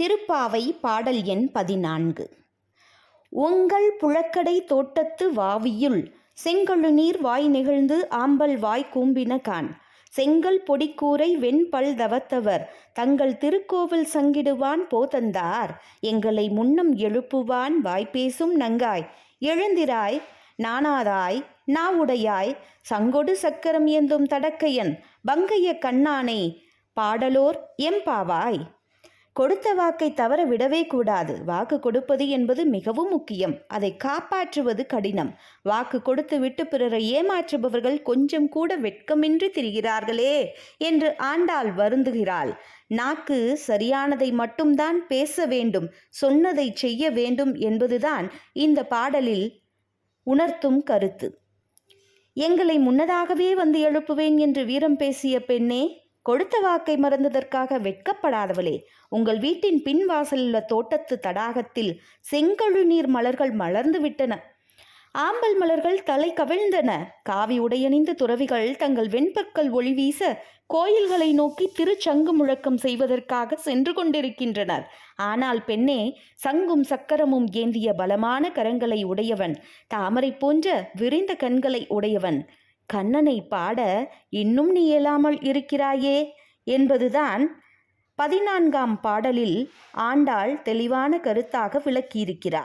திருப்பாவை பாடல் எண் பதினான்கு. உங்கள் புழக்கடை தோட்டத்து வாவியுள் செங்கழுநீர் வாய் நிகழ்ந்து ஆம்பல் வாய் கூம்பின கான். செங்கல் பொடிக்கூரை வெண்பல் தவத்தவர் தங்கள் திருக்கோவில் சங்கிடுவான் போதந்தார். எங்களை முன்னம் எழுப்புவான் வாய்ப்பேசும் நங்காய். எழுந்திராய் நானாதாய் நாவுடையாய் சங்கொடு சக்கரம் ஏந்தும் தடக்கையன் பங்கைய கண்ணானே பாடலோர் எம்பாவாய் கொடுத்த வாக்கை தவற விடவே கூடாது. வாக்கு கொடுப்பது என்பது மிகவும் முக்கியம். அதை காப்பாற்றுவது கடினம். வாக்கு கொடுத்து விட்டு பிறரை ஏமாற்றுபவர்கள் கொஞ்சம் கூட வெட்கமின்றி திரிகிறார்களே என்று ஆண்டாள் வருந்துகிறாள். நாக்கு சரியானதை மட்டும்தான் பேச வேண்டும் சொன்னதை செய்ய வேண்டும் என்பதுதான் இந்த பாடலில் உணர்த்தும் கருத்து. எங்களை முன்னதாகவே வந்து எழுப்புவேன் என்று வீரம் பேசிய பெண்ணே கொடுத்த வாக்கை மறந்ததற்காக வெட்கப்படாதவளே. உங்கள் வீட்டின் பின்வாசலில் உள்ள தோட்டத்து தடாகத்தில் செங்கழு நீர் மலர்கள் மலர்ந்து விட்டன. ஆம்பல் மலர்கள் தலை கவிழ்ந்தன. காவி உடையணிந்த துறவிகள் தங்கள் வெண்பற்கள் ஒளி வீச கோயில்களை நோக்கி திருச்சங்கு முழக்கம் செய்வதற்காக சென்று கொண்டிருக்கின்றனர். ஆனால் பெண்ணே சங்கும் சக்கரமும் ஏந்திய பலமான கரங்களை உடையவன் தாமரை போன்ற விரிந்த கண்களை உடையவன். கண்ணனை பாட இன்னும் நீ இயலாமல் இருக்கிறாயே? என்பதுதான் பதினான்காம் பாடலில் ஆண்டாள் தெளிவான கருத்தாக விளக்கியிருக்கிறார்.